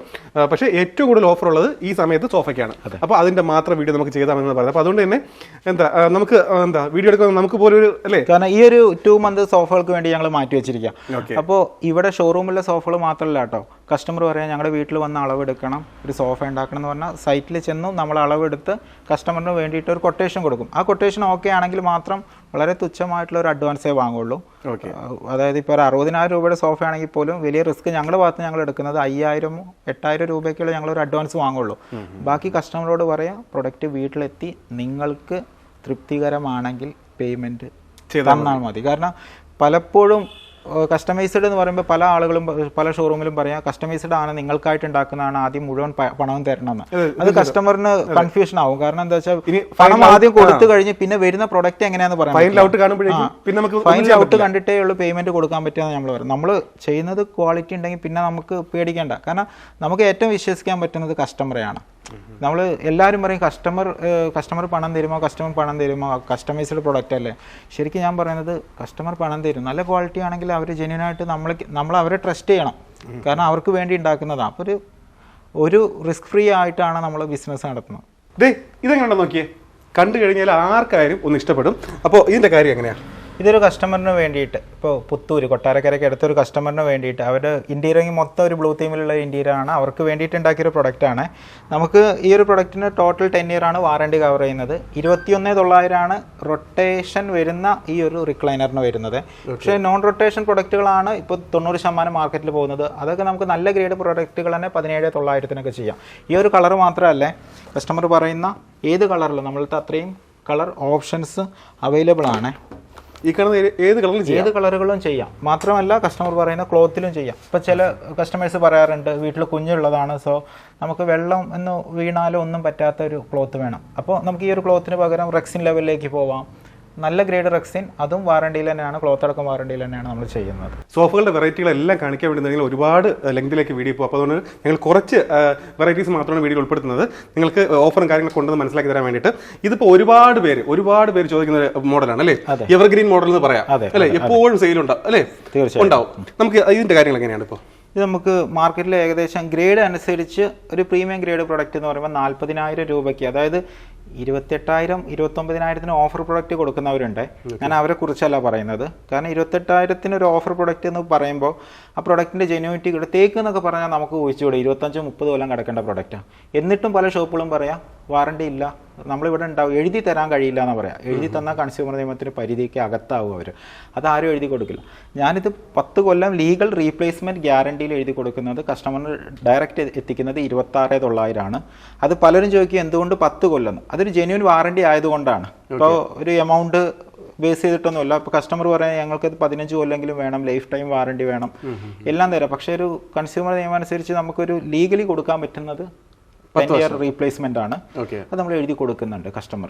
പക്ഷേ ഏറ്റവും കൂടുതൽ ഓഫർ ഉള്ളത് ഈ സമയത്ത് സോഫയ്ക്കാണ് അപ്പോൾ അതിന്റെ മാത്രം വീഡിയോ നമുക്ക് ചെയ്താമെന്ന് പറയുന്നത്. അപ്പോൾ അതുകൊണ്ട് തന്നെ എന്താ നമുക്ക് എന്താ വീഡിയോ എടുക്കുന്നത് നമുക്ക് പോലും ഒരു അല്ലേ? കാരണം ഈ ഒരു ടു മന്ത് സോഫകൾക്ക് വേണ്ടി ഞങ്ങൾ മാറ്റി വെച്ചിരിക്കുക അപ്പോൾ ഇവിടെ ഷോറൂമിലെ സോഫകൾ മാത്രമല്ല കേട്ടോ. കസ്റ്റമർ പറയാം ഞങ്ങളുടെ വീട്ടിൽ വന്ന് അളവെടുക്കണം ഒരു സോഫ ഉണ്ടാക്കണം എന്ന് പറഞ്ഞാൽ സൈറ്റിൽ ചെന്നു നമ്മൾ അളവെടുത്ത് കസ്റ്റമറിന് വേണ്ടിയിട്ട് ഒരു കൊട്ടേഷൻ കൊടുക്കും. ആ കൊട്ടേഷൻ ഓക്കെ ആണെങ്കിൽ മാത്രം വളരെ തുച്ഛമായിട്ടുള്ള ഒരു അഡ്വാൻസേ വാങ്ങുള്ളൂ. അതായത് ഇപ്പോൾ ഒരു അറുപതിനായിരം രൂപയുടെ സോഫ ആണെങ്കിൽ പോലും വലിയ റിസ്ക് ഞങ്ങളുടെ ഭാഗത്ത് ഞങ്ങൾ എടുക്കുന്നത് അയ്യായിരം എട്ടായിരം രൂപയ്ക്കുള്ള ഞങ്ങൾ ഒരു അഡ്വാൻസ് വാങ്ങുള്ളൂ. ബാക്കി കസ്റ്റമറോട് പറയാം പ്രൊഡക്റ്റ് വീട്ടിലെത്തി. നിങ്ങൾക്ക് തൃപ്തികരമാണെങ്കിൽ പേയ്മെന്റ് ചെയ്താൽ തന്നാൽ മതി. കാരണം പലപ്പോഴും കസ്റ്റമൈസ്ഡ് എന്ന് പറയുമ്പോൾ പല ആളുകളും പല ഷോറൂമിലും പറയാം കസ്റ്റമൈസ്ഡ് ആണ് നിങ്ങൾക്കായിട്ട് ഉണ്ടാക്കുന്നതാണ് ആദ്യം മുഴുവൻ പണം തരണമെന്ന്. അത് കസ്റ്റമറിന് കൺഫ്യൂഷൻ ആവും. കാരണം എന്താ വെച്ചാൽ പണം ആദ്യം കൊടുത്തു കഴിഞ്ഞ് പിന്നെ വരുന്ന പ്രൊഡക്റ്റ് എങ്ങനെയാന്ന് പറയാം ഫൈനൽ ഔട്ട് കണ്ടിട്ടേ ഉള്ളൂ പേയ്മെന്റ് കൊടുക്കാൻ പറ്റുക നമ്മൾ പറയും നമ്മൾ ചെയ്യുന്നത് ക്വാളിറ്റി ഉണ്ടെങ്കിൽ പിന്നെ നമുക്ക് പേടിക്കേണ്ട. കാരണം നമുക്ക് ഏറ്റവും വിശ്വസിക്കാൻ പറ്റുന്നത് കസ്റ്റമറെയാണ് നമ്മൾ എല്ലാവരും പറയും കസ്റ്റമർ കസ്റ്റമർ പണം തരുമോ കസ്റ്റമർ പണം തരുമോ? കസ്റ്റമൈസ്ഡ് പ്രൊഡക്റ്റ് അല്ലേ? ശരിക്കും ഞാൻ പറയുന്നത് കസ്റ്റമർ പണം തരും. നല്ല ക്വാളിറ്റി ആണെങ്കിൽ അവർ ജെന്യൂനായിട്ട് നമ്മൾ നമ്മൾ അവരെ ട്രസ്റ്റ് ചെയ്യണം. കാരണം അവർക്ക് വേണ്ടി ഉണ്ടാക്കുന്നതാണ് അപ്പോൾ ഒരു ഒരു റിസ്ക് ഫ്രീ ആയിട്ടാണ് നമ്മൾ ബിസിനസ് നടത്തുന്നത്. ഇതെങ്ങനെ നോക്കിയേ. കണ്ടു കഴിഞ്ഞാൽ ആർക്കായാലും ഒന്ന് ഇഷ്ടപ്പെടും. അപ്പോൾ ഇതിന്റെ കാര്യം എങ്ങനെയാ? ഇതൊരു കസ്റ്റമറിന് വേണ്ടിയിട്ട്. ഇപ്പോൾ പുത്തൂര് കൊട്ടാരക്കരയ്ക്ക് അടുത്തൊരു കസ്റ്റമറിന് വേണ്ടിയിട്ട്. അവർ ഇന്റീരിയറിങ് മൊത്തം ഒരു ബ്ലൂ തീമിലുള്ള ഇന്റീരിയർ ആണ്. അവർക്ക് വേണ്ടിയിട്ട് ഉണ്ടാക്കിയൊരു പ്രൊഡക്റ്റാണ് നമുക്ക് ഈ ഒരു പ്രൊഡക്റ്റിന് ടോട്ടൽ ടെൻ ഇയർ ആണ് വാറണ്ടി കവർ ചെയ്യുന്നത്. ഇരുപത്തിയൊന്ന് തൊള്ളായിരമാണ് റൊട്ടേഷൻ വരുന്ന ഈ ഒരു റിക്ലൈനറിന് വരുന്നത്. പക്ഷേ നോൺ റൊട്ടേഷൻ പ്രൊഡക്റ്റുകളാണ് ഇപ്പോൾ തൊണ്ണൂറ് ശതമാനം മാർക്കറ്റിൽ പോകുന്നത്. അതൊക്കെ നമുക്ക് നല്ല ഗ്രേഡ് പ്രൊഡക്റ്റുകൾ തന്നെ പതിനേഴ് തൊള്ളായിരത്തിനൊക്കെ ചെയ്യാം. ഈ ഒരു കളർ മാത്രമല്ല കസ്റ്റമർ പറയുന്ന ഏത് കളറിലും നമ്മളുടെ അത്രയും കളർ ഓപ്ഷൻസ് അവൈലബിൾ ആണ്. ഈ കാണുന്ന ഏത് ചെയ്യാം. ഏത് കളറുകളും ചെയ്യാം. മാത്രമല്ല കസ്റ്റമർ പറയുന്ന ക്ലോത്തിലും ചെയ്യാം. ഇപ്പം ചില കസ്റ്റമേഴ്സ് പറയാറുണ്ട് വീട്ടിൽ കുഞ്ഞുള്ളതാണ് സോ നമുക്ക് വെള്ളം എന്ന് വീണാലോ ഒന്നും പറ്റാത്ത ഒരു ക്ലോത്ത് വേണം. അപ്പോൾ നമുക്ക് ഈ ഒരു ക്ലോത്തിന് പകരം റെക്സിൻ ലെവലിലേക്ക് പോവാം. നല്ല ഗ്രേഡ് റെക്സിൻ അതും വാറണ്ടിയിൽ തന്നെയാണ് ക്ലോത്ത് അടക്കം വാറണ്ടിയിൽ തന്നെയാണ് നമ്മൾ ചെയ്യുന്നത്. സോഫകളുടെ വെറൈറ്റികളെല്ലാം കാണിക്കാൻ വേണ്ടി നിങ്ങൾ ഒരുപാട് ലെങ്തിലേക്ക് വീഡിയോ പോകും അപ്പോൾ അതുകൊണ്ട് ഞങ്ങൾ കുറച്ച് വെറൈറ്റീസ് മാത്രമാണ് വീഡിയോ ഉൾപ്പെടുത്തുന്നത്. നിങ്ങൾക്ക് ഓഫറും കാര്യങ്ങളും ഉണ്ടെന്ന് മനസ്സിലാക്കി തരാൻ വേണ്ടിയിട്ട് ഇതിപ്പോൾ ഒരുപാട് പേര് ഒരുപാട് പേര് ചോദിക്കുന്ന ഒരു മോഡലാണ് അല്ലേ? എവർഗ്രീൻ മോഡൽ എന്ന് പറയാം അല്ലേ? എപ്പോഴും സെയിൽ ഉണ്ടാവും അല്ലേ? തീർച്ചയായും. ഉണ്ടാവും. നമുക്ക് ഇതിന്റെ കാര്യങ്ങൾ എങ്ങനെയാണ് ഇപ്പോൾ ഇത് നമുക്ക് മാർക്കറ്റിൽ ഏകദേശം ഗ്രേഡ് അനുസരിച്ച് ഒരു പ്രീമിയം ഗ്രേഡ് പ്രൊഡക്റ്റ് എന്ന് പറയുമ്പോൾ നാൽപ്പതിനായിരം രൂപയ്ക്ക് അതായത് ഇരുപത്തെട്ടായിരം ഇരുപത്തൊമ്പതിനായിരത്തിന് ഓഫർ പ്രൊഡക്റ്റ് കൊടുക്കുന്നവരുണ്ട്. ഞാൻ അവരെ കുറിച്ചല്ല പറയുന്നത്. കാരണം ഇരുപത്തെട്ടായിരത്തിന് ഒരു ഓഫർ പ്രൊഡക്റ്റ് എന്ന് പറയുമ്പോൾ ആ പ്രൊഡക്റ്റിന്റെ ജെന്യൂനിറ്റി തേക്ക് എന്നൊക്കെ പറഞ്ഞാൽ നമുക്ക് ഊഹിച്ചുകൂടെ ഇരുപത്തഞ്ച് മുപ്പത് കൊല്ലം കിടക്കേണ്ട പ്രൊഡക്റ്റാണ് എന്നിട്ടും പല ഷോപ്പുകളും പറയാം വാറണ്ടി ഇല്ല. നമ്മളിവിടെ ഉണ്ടാവും. എഴുതി തരാൻ കഴിയില്ല എന്ന് പറയാം. എഴുതി തന്നാൽ കൺസ്യൂമർ നിയമത്തിന് പരിധിക്ക് അകത്താവും അവർ അതാരും എഴുതി കൊടുക്കില്ല. ഞാനിത് പത്ത് കൊല്ലം ലീഗൽ റീപ്ലേസ്മെന്റ് ഗ്യാരണ്ടിയിൽ എഴുതി കൊടുക്കുന്നത് കസ്റ്റമറിന് ഡയറക്റ്റ് എത്തിക്കുന്നത് ഇരുപത്താറ് തൊള്ളായിരമാണ് അത് പലരും ചോദിക്കും എന്തുകൊണ്ട് പത്ത് കൊല്ലം? അതൊരു ജെന്യൂൻ വാറണ്ടി ആയതുകൊണ്ടാണ്. ഇപ്പോൾ ഒരു എമൗണ്ട് ബേസ് ചെയ്തിട്ടൊന്നുമില്ല. ഇപ്പോൾ കസ്റ്റമർ പറയാൻ ഞങ്ങൾക്ക് ഇത് പതിനഞ്ച് കൊല്ലെങ്കിലും വേണം ലൈഫ് ടൈം വാറണ്ടി വേണം. എല്ലാം തരാം. പക്ഷേ ഒരു കൺസ്യൂമർ നിയമം അനുസരിച്ച് നമുക്കൊരു ലീഗലി കൊടുക്കാൻ പറ്റുന്നത് ടെൻ ഇയർ റീപ്ലേസ്മെന്റ് ആണ്. അത് നമ്മൾ എഴുതി കൊടുക്കുന്നുണ്ട് കസ്റ്റമർ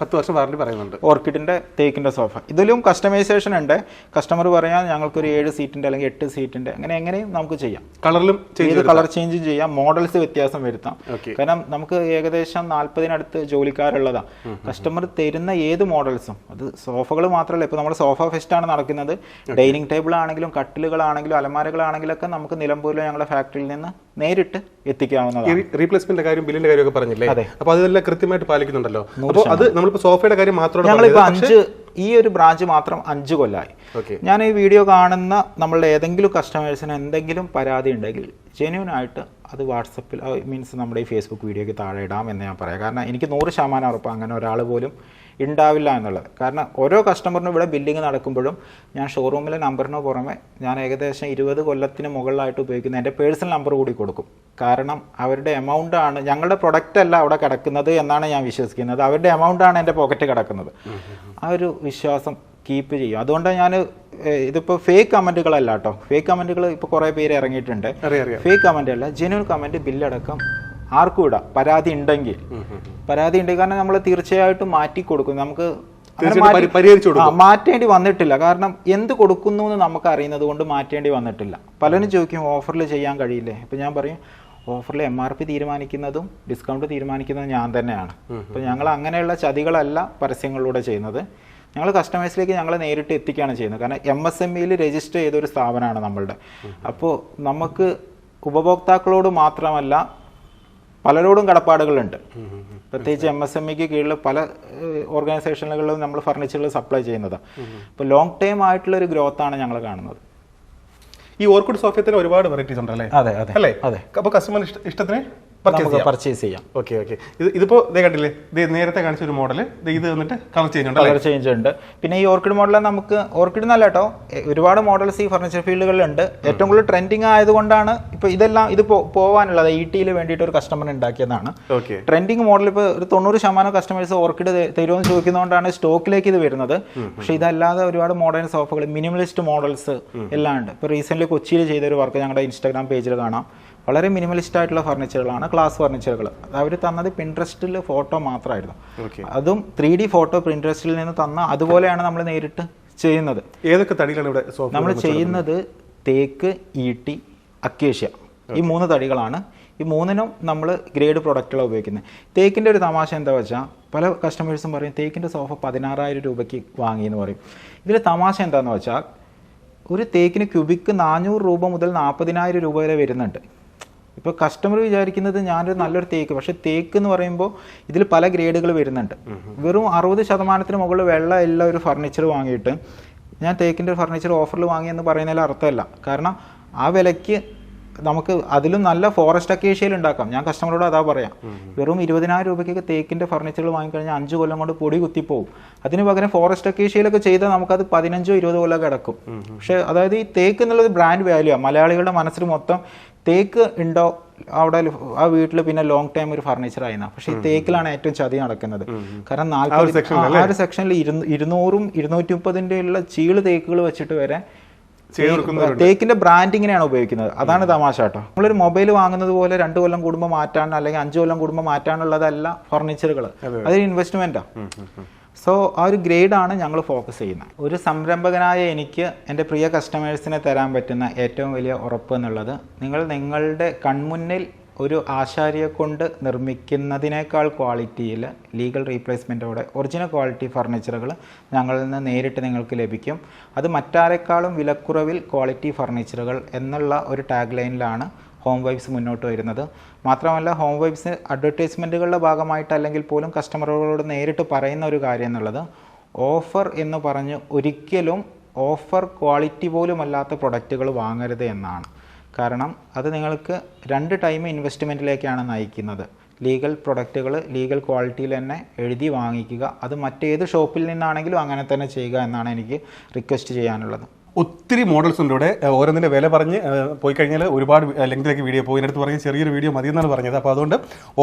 പത്ത് വർഷം വാറണ്ടി പറയുന്നുണ്ട്. ഓർക്കിഡിന്റെ തേക്കിന്റെ സോഫ ഇതിലും കസ്റ്റമൈസേഷൻ ഉണ്ട്. കസ്റ്റമർ പറയാൻ ഞങ്ങൾക്കൊരു ഏഴ് സീറ്റിന്റെ അല്ലെങ്കിൽ എട്ട് സീറ്റിന്റെ അങ്ങനെ എങ്ങനെയും നമുക്ക് ചെയ്യാം. കളറിലും ചെയ്ത് കളർ ചേഞ്ച് ചെയ്യാം. മോഡൽസ് വ്യത്യാസം വരുത്താം. കാരണം നമുക്ക് ഏകദേശം നാല്പതിനടുത്ത് ജോലിക്കാരുള്ളതാണ് കസ്റ്റമർ തരുന്ന ഏത് മോഡൽസും അത് സോഫകൾ മാത്രമല്ല ഇപ്പൊ നമ്മുടെ സോഫ ഫെസ്റ്റ് ആണ് നടക്കുന്നത്. ഡൈനിങ് ടേബിൾ ആണെങ്കിലും കട്ടിലുകളാണെങ്കിലും അലമാരകളാണെങ്കിലും ഒക്കെ നമുക്ക് നിലമ്പൂരിലെ ഞങ്ങളുടെ ഫാക്ടറിയിൽ നിന്ന് നേരിട്ട് എത്തിക്കാവുന്നതാണ്. റീപ്ലേസ്മെന്റ് കാര്യം ബില്ലിന്റെ കാര്യമൊക്കെ പറഞ്ഞില്ലേ. അപ്പൊ അതെല്ലാം കൃത്യമായിട്ട് പാലിക്കുന്നുണ്ടല്ലോ. അപ്പോൾ അത് നമ്മളിപ്പോ സോഫയുടെ കാര്യം മാത്രമാണ് ഞങ്ങളിപ്പോ. അഞ്ച് ഈ ഒരു ബ്രാഞ്ച് മാത്രം അഞ്ച് കൊല്ലമായി ഞാൻ ഈ വീഡിയോ കാണുന്ന നമ്മളുടെ ഏതെങ്കിലും കസ്റ്റമേഴ്സിന് എന്തെങ്കിലും പരാതി ഉണ്ടെങ്കിൽ ജെന്യൂൻ ആയിട്ട് അത് വാട്സപ്പിൽ മീൻസ് നമ്മുടെ ഈ ഫേസ്ബുക്ക് വീഡിയോയ്ക്ക് താഴെ ഇടാം എന്ന് ഞാൻ പറയാം. കാരണം എനിക്ക് നൂറ് ശതമാനം ഉറപ്പ് അങ്ങനെ ഒരാൾ പോലും ഉണ്ടാവില്ല എന്നുള്ളത്. കാരണം ഓരോ കസ്റ്റമറിനും ഇവിടെ ബില്ലിംഗ് നടക്കുമ്പോഴും ഞാൻ ഷോറൂമിലെ നമ്പറിന് പുറമെ ഞാൻ ഏകദേശം ഇരുപത് കൊല്ലത്തിന് മുകളിലായിട്ട് ഉപയോഗിക്കുന്ന എന്റെ പേഴ്സണൽ നമ്പർ കൂടി കൊടുക്കും. കാരണം അവരുടെ എമൗണ്ട് ആണ് ഞങ്ങളുടെ പ്രൊഡക്റ്റ് അല്ല അവിടെ കിടക്കുന്നത് എന്നാണ് ഞാൻ വിശ്വസിക്കുന്നത്. അവരുടെ എമൗണ്ട് ആണ് എന്റെ പോക്കറ്റ് കിടക്കുന്നത്. ആ ഒരു വിശ്വാസം കീപ്പ് ചെയ്യും. അതുകൊണ്ടാണ് ഞാൻ ഇതിപ്പോൾ ഫേക്ക് കമന്റുകളല്ല കേട്ടോ ഫേക്ക് കമന്റുകൾ ഇപ്പോൾ കുറേ പേര് ഇറങ്ങിയിട്ടുണ്ട്. ഫേക്ക് കമന്റ് അല്ല ജെന്യൂൻ കമന്റ് ബില്ലടക്കം ആർക്കും ഇടാം. പരാതി ഉണ്ടെങ്കിൽ. പരാതി ഉണ്ടെങ്കിൽ കാരണം നമ്മൾ തീർച്ചയായിട്ടും മാറ്റി കൊടുക്കും. നമുക്ക്. മാറ്റേണ്ടി വന്നിട്ടില്ല. കാരണം എന്ത് കൊടുക്കുന്നു എന്ന് നമുക്ക് അറിയുന്നത് കൊണ്ട് മാറ്റേണ്ടി വന്നിട്ടില്ല. പലരും ചോദിക്കും ഓഫറിൽ ചെയ്യാൻ കഴിയില്ലേ? ഇപ്പം ഞാൻ പറയും ഓഫറിൽ എം ആർ പി തീരുമാനിക്കുന്നതും ഡിസ്കൗണ്ട് തീരുമാനിക്കുന്നതും ഞാൻ തന്നെയാണ്. അപ്പം ഞങ്ങൾ അങ്ങനെയുള്ള ചതികളല്ല പരസ്യങ്ങളിലൂടെ ചെയ്യുന്നത്. ഞങ്ങൾ കസ്റ്റമേഴ്സിലേക്ക് ഞങ്ങൾ നേരിട്ട് എത്തിക്കുകയാണ് ചെയ്യുന്നത്. കാരണം എം എസ് എം ഇയിൽ രജിസ്റ്റർ ചെയ്തൊരു സ്ഥാപനമാണ് നമ്മളുടെ. അപ്പോൾ നമുക്ക് ഉപഭോക്താക്കളോട് മാത്രമല്ല പലരോടും കടപ്പാടുകളുണ്ട്. പ്രത്യേകിച്ച് എം എസ് എം ഇക്ക് കീഴിൽ പല ഓർഗനൈസേഷനുകളിലും നമ്മൾ ഫർണിച്ചറുകൾ സപ്ലൈ ചെയ്യുന്നത്. അപ്പോൾ ലോങ് ടൈം ആയിട്ടുള്ള ഒരു ഗ്രോത്ത് ആണ് ഞങ്ങൾ കാണുന്നത്. ഈ ഓർക്കുഡ് സോഫ്യത്തിൽ ഒരുപാട് വെറൈറ്റീസ് ഉണ്ടല്ലേ? അതെ അതെ. അല്ലേ? അതെ. അപ്പോൾ കസ്റ്റമർ ഇഷ്ടത്തിന് നമുക്ക് പർച്ചേസ് ചെയ്യാം. ഓക്കെ ഓക്കെ ഇത് ഇതിപ്പോ ദേ കണ്ടില്ലേ? ഇത് നേരത്തെ കാണിച്ച ഒരു മോഡൽ ഇത് വന്നിട്ട് കളർ ചേഞ്ച് ഉണ്ട് കളർ ചേഞ്ച് ഉണ്ട്. പിന്നെ ഈ ഓർക്കിഡ് മോഡൽ നമുക്ക് ഓർക്കിഡ് നല്ല കേട്ടോ ഒരുപാട് മോഡൽസ് ഈ ഫർണിച്ചർ ഫീൽഡുകളിലുണ്ട് ഏറ്റവും കൂടുതൽ ട്രെൻഡിങ് ആയതുകൊണ്ടാണ് ഇപ്പൊ ഇതെല്ലാം ഇത് പോകാനുള്ളത് പോവാനുള്ളത് ഇ ടിയിൽ വേണ്ടിയിട്ട് ഒരു കസ്റ്റമർ ഉണ്ടാക്കിയതാണ്. ഓക്കെ ട്രെൻഡിങ് മോഡൽ ഇപ്പോൾ ഒരു തൊണ്ണൂറ് ശതമാനം കസ്റ്റമേഴ്സ് ഓർക്കിഡ് തരുമെന്ന് ചോദിക്കുന്നതുകൊണ്ടാണ് സ്റ്റോക്കിലേക്ക് ഇത് വരുന്നത്. പക്ഷെ ഇതല്ലാതെ ഒരുപാട് മോഡേൺ സോഫകൾ മിനിമലിസ്റ്റ് മോഡൽസ് എല്ലാം ഉണ്ട്. ഇപ്പോൾ റീസെന്റ് കൊച്ചിയിൽ ചെയ്ത ഒരു വർക്ക് ഞങ്ങളുടെ ഇൻസ്റ്റാഗ്രാം പേജിൽ കാണാം. വളരെ മിനിമലിസ്റ്റ് ആയിട്ടുള്ള ഫർണിച്ചറുകളാണ് ക്ലാസ് ഫർണിച്ചറുകൾ അവർ തന്നത് പിൻട്രസ്റ്റിൽ ഫോട്ടോ മാത്രമായിരുന്നു. അതും ത്രീ ഡി ഫോട്ടോ പ്രിൻട്രസ്റ്റിൽ നിന്ന് തന്ന അതുപോലെയാണ് നമ്മൾ നേരിട്ട് ചെയ്യുന്നത്. ഏതൊക്കെ തടികളാണ് ഇവിടെ സോഫ നമ്മൾ ചെയ്യുന്നത് തേക്ക് ഈട്ടി അക്കേഷ്യ. ഈ മൂന്ന് തടികളാണ്. ഈ മൂന്നിനും നമ്മൾ ഗ്രേഡ് പ്രൊഡക്റ്റുകളാണ് ഉപയോഗിക്കുന്നത്. തേക്കിന്റെ ഒരു തമാശ എന്താ വെച്ചാൽ പല കസ്റ്റമേഴ്സും പറയും തേക്കിന്റെ സോഫ പതിനാറായിരം രൂപയ്ക്ക് വാങ്ങി എന്ന് പറയും. ഇതിൽ തമാശ എന്താണെന്ന് വെച്ചാൽ ഒരു തേക്കിന് ക്യൂബിക്ക് നാനൂറ് രൂപ മുതൽ നാൽപ്പതിനായിരം രൂപ വരെ വരുന്നുണ്ട്. ഇപ്പോൾ കസ്റ്റമർ വിചാരിക്കുന്നത് ഞാനൊരു നല്ലൊരു തേക്ക് പക്ഷെ തേക്ക് എന്ന് പറയുമ്പോൾ ഇതിൽ പല ഗ്രേഡുകൾ വരുന്നുണ്ട്. വെറും അറുപത് ശതമാനത്തിന് മുകളിൽ വെള്ളം ഇല്ല ഒരു ഫർണിച്ചർ വാങ്ങിയിട്ട് ഞാൻ തേക്കിന്റെ ഫർണിച്ചർ ഓഫറിൽ വാങ്ങിയെന്ന് പറയുന്നതിൽ അർത്ഥമല്ല. കാരണം ആ വിലയ്ക്ക് നമുക്ക് അതിലും നല്ല ഫോറസ്റ്റ് അക്കേഷ്യയിൽ ഉണ്ടാക്കാം. ഞാൻ കസ്റ്റമറോട് അതാ പറയാം. വെറും ഇരുപതിനായിരം രൂപയ്ക്കൊക്കെ തേക്കിന്റെ ഫർണിച്ചറുകൾ വാങ്ങിക്കഴിഞ്ഞാൽ അഞ്ച് കൊല്ലം കൊണ്ട് പൊടി കുത്തിപ്പോവും. അതിന് പകരം ഫോറസ്റ്റ് അക്കേഷ്യയിലൊക്കെ ചെയ്താൽ നമുക്ക് അത് പതിനഞ്ചോ ഇരുപതോ കൊല്ലം കിടക്കും. പക്ഷേ അതായത് ഈ തേക്ക് എന്നുള്ളത് ബ്രാൻഡ് വാല്യൂ ആണ് മലയാളികളുടെ മനസ്സിൽ മൊത്തം തേക്ക് ഉണ്ടോ അവിടെ ആ വീട്ടിൽ പിന്നെ ലോങ് ടൈം ഒരു ഫർണിച്ചർ ആയിരുന്നു പക്ഷെ ഈ തേക്കിലാണ് ഏറ്റവും ചതി നടക്കുന്നത്. കാരണം നാൽപ്പത് ആ ഒരു സെക്ഷനിൽ ഇരുന്നൂറും ഇരുന്നൂറ്റി മുപ്പതിന്റെ ഉള്ള ചീൾ തേക്കുകൾ വെച്ചിട്ട് വരെ തേക്കിന്റെ ബ്രാൻഡിങ്ങിനെയാണ് ഉപയോഗിക്കുന്നത്. അതാണ് തമാശ കേട്ടോ. നമ്മളൊരു മൊബൈൽ വാങ്ങുന്നത് പോലെ രണ്ട് കൊല്ലം കൂടുമ്പോൾ മാറ്റാൻ അല്ലെങ്കിൽ അഞ്ചു കൊല്ലം കൂടുമ്പോൾ മാറ്റാനുള്ളതല്ല ഫർണിച്ചറുകൾ അതൊരു ഇൻവെസ്റ്റ്മെന്റാ സോ ആ ഒരു ഗ്രേഡാണ് ഞങ്ങൾ ഫോക്കസ് ചെയ്യുന്നത്. ഒരു സംരംഭകനായ എനിക്ക് എന്റെ പ്രിയ കസ്റ്റമേഴ്സിനെ തരാൻ പറ്റുന്ന ഏറ്റവും വലിയ ഉറപ്പ് എന്നുള്ളത് നിങ്ങൾ നിങ്ങളുടെ കൺമുന്നിൽ ഒരു ആശാരിയെ കൊണ്ട് നിർമ്മിക്കുന്നതിനേക്കാൾ ക്വാളിറ്റിയിൽ ലീഗൽ റീപ്ലേസ്മെന്റോടെ ഒറിജിനൽ ക്വാളിറ്റി ഫർണിച്ചറുകൾ ഞങ്ങളിൽ നിന്ന് നേരിട്ട് നിങ്ങൾക്ക് ലഭിക്കും. അത് മറ്റാരെക്കാളും വിലക്കുറവിൽ ക്വാളിറ്റി ഫർണിച്ചറുകൾ എന്നുള്ള ഒരു ടാഗ് ലൈനിലാണ് ഹോം വൈബ്സ് മുന്നോട്ട് വരുന്നത്. മാത്രമല്ല ഹോം വൈബ്സ് അഡ്വർടൈസ്മെന്റുകളുടെ ഭാഗമായിട്ട് അല്ലെങ്കിൽ പോലും കസ്റ്റമറുകളോട് നേരിട്ട് പറയുന്ന ഒരു കാര്യം എന്നുള്ളത് ഓഫർ എന്ന് പറഞ്ഞ് ഒരിക്കലും ഓഫർ ക്വാളിറ്റി പോലുമല്ലാത്ത പ്രൊഡക്റ്റുകൾ വാങ്ങരുത് എന്നാണ്. കാരണം അത് നിങ്ങൾക്ക് രണ്ട് ടൈം ഇൻവെസ്റ്റ്മെന്റിലേക്കാണ് നയിക്കുന്നത്. ലീഗൽ പ്രൊഡക്റ്റുകൾ ലീഗൽ ക്വാളിറ്റിയിൽ തന്നെ എഴുതി വാങ്ങിക്കുക. അത് മറ്റേത് ഷോപ്പിൽ നിന്നാണെങ്കിലും അങ്ങനെ തന്നെ ചെയ്യുക എന്നാണ് എനിക്ക് റിക്വസ്റ്റ് ചെയ്യാനുള്ളത്. ഒത്തിരി മോഡൽസ് ഉണ്ട് ഇവിടെ. ഓരോന്നിന്റെ വില പറഞ്ഞ് പോയി കഴിഞ്ഞാൽ ഒരുപാട് ലെങ്തിലേക്ക് വീഡിയോ പോയി അടുത്ത് പറഞ്ഞ് ചെറിയൊരു വീഡിയോ മതി എന്നാണ് പറഞ്ഞത്. അപ്പോൾ അതുകൊണ്ട്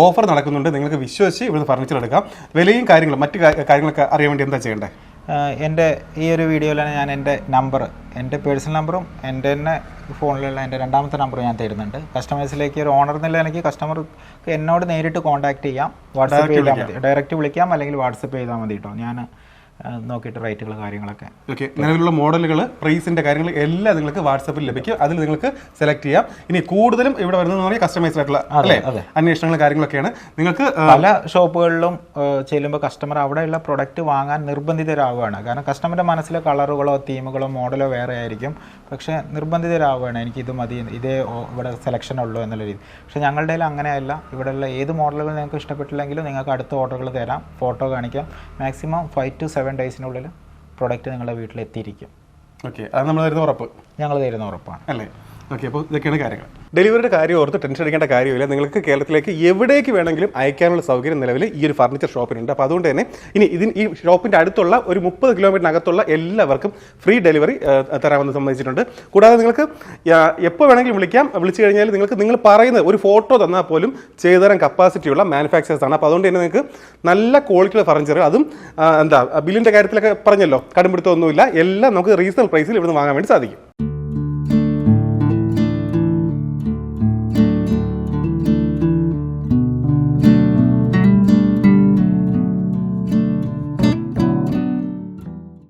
ഓഫർ നടക്കുന്നുണ്ട്. നിങ്ങൾക്ക് വിശ്വസിച്ച് ഇവിടുന്ന് ഫർണിച്ചർ എടുക്കാം. വിലയും കാര്യങ്ങളും മറ്റു കാര്യങ്ങളൊക്കെ അറിയാൻ വേണ്ടി എന്താ ചെയ്യേണ്ടത്? എന്റെ ഈ ഒരു വീഡിയോയിലാണ് ഞാൻ എന്റെ നമ്പർ എന്റെ പേഴ്സണൽ നമ്പറും എന്റെ തന്നെ ഫോണിലുള്ള എന്റെ രണ്ടാമത്തെ നമ്പർ ഞാൻ തരുന്നുണ്ട്. കസ്റ്റമേഴ്സിലേക്ക് ഒരു ഓണർ എന്നുള്ള എനിക്ക് കസ്റ്റമർ എന്നോട് നേരിട്ട് കോൺടാക്ട് ചെയ്യാം. വാട്സപ്പ് ചെയ്താൽ മതി. ഡയറക്റ്റ് വിളിക്കാം അല്ലെങ്കിൽ വാട്സപ്പ് ചെയ്താൽ മതി കേട്ടോ ഞാൻ നോക്കിയിട്ട് റേറ്റുകൾ കാര്യങ്ങളൊക്കെ. ഓക്കെ നിലവിലുള്ള മോഡലുകൾ പ്രൈസിന്റെ കാര്യങ്ങൾ എല്ലാം നിങ്ങൾക്ക് വാട്സപ്പിൽ ലഭിക്കും. അതിൽ നിങ്ങൾക്ക് സെലക്ട് ചെയ്യാം. ഇനി കൂടുതലും ഇവിടെ വരുന്നത് പറഞ്ഞാൽ കസ്റ്റമൈസ്ഡ് ആയിട്ടുള്ള അല്ലേ? അന്വേഷണങ്ങളും കാര്യങ്ങളൊക്കെയാണ്. നിങ്ങൾക്ക് പല ഷോപ്പുകളിലും ചെല്ലുമ്പോൾ കസ്റ്റമർ അവിടെയുള്ള പ്രൊഡക്റ്റ് വാങ്ങാൻ നിർബന്ധിതരാവുകയാണ്. കാരണം കസ്റ്റമറിന്റെ മനസ്സിലെ കളറുകളോ തീമുകളോ മോഡലോ വേറെ ആയിരിക്കും. പക്ഷേ നിർബന്ധിതരാവുകയാണ്. എനിക്ക് ഇത് മതി ഇതേ ഇവിടെ സെലക്ഷൻ ഉള്ളൂ എന്നുള്ള രീതി. പക്ഷേ ഞങ്ങളുടെ അങ്ങനെയല്ല. ഇവിടെയുള്ള ഏത് മോഡലുകൾ നിങ്ങൾക്ക് ഇഷ്ടപ്പെട്ടില്ലെങ്കിലും നിങ്ങൾക്ക് അടുത്ത ഓർഡറുകൾ തരാം. ഫോട്ടോ കാണിക്കാം. മാക്സിമം ഫൈവ് ടു സെവൻ ഡേയ്സിനുള്ളിൽ പ്രൊഡക്റ്റ് നിങ്ങളുടെ വീട്ടിൽ എത്തിയിരിക്കും ഓക്കെ അത് നമ്മൾ തരുന്ന ഉറപ്പ്? ഞങ്ങൾ തരുന്ന ഉറപ്പാണ്. അല്ലേ? ഓക്കെ അപ്പോൾ ഇതൊക്കെയാണ് കാര്യങ്ങൾ. ഡെലിവറിയുടെ കാര്യം ഓർത്ത് ടെൻഷൻ അടിക്കേണ്ട കാര്യമില്ല. നിങ്ങൾക്ക് കേരളത്തിലേക്ക് എവിടേക്ക് വേണമെങ്കിലും അയക്കാനുള്ള സൗകര്യം നിലവിൽ ഈ ഒരു ഫർണിച്ചർ ഷോപ്പിനുണ്ട്. അപ്പോൾ അതുകൊണ്ട് തന്നെ ഇനി ഇതിന് ഈ ഷോപ്പിന്റെ അടുത്തുള്ള ഒരു മുപ്പത് കിലോമീറ്ററിനകത്തുള്ള എല്ലാവർക്കും ഫ്രീ ഡെലിവറി തരാമെന്ന് സംബന്ധിച്ചിട്ടുണ്ട് കൂടാതെ നിങ്ങൾക്ക് എപ്പോൾ വേണമെങ്കിലും വിളിക്കാം. വിളിച്ചു കഴിഞ്ഞാൽ നിങ്ങൾക്ക് നിങ്ങൾ പറയുന്ന ഒരു ഫോട്ടോ തന്നാൽ പോലും ചെയ്തുതരാൻ കപ്പാസിറ്റിയുള്ള മാനുഫാക്ചേഴ്സ് ആണ്. അപ്പോൾ അതുകൊണ്ട് തന്നെ നിങ്ങൾക്ക് നല്ല ക്വാളിറ്റിയുള്ള ഫർണിച്ചർ അതും എന്താ ബില്ലിന്റെ കാര്യത്തിലൊക്കെ പറഞ്ഞല്ലോ കടുംപിടുത്തമൊന്നുമില്ല. എല്ലാം നമുക്ക് റീസണൽ പ്രൈസിൽ ഇവിടുന്ന് വാങ്ങാൻ വേണ്ടി സാധിക്കും.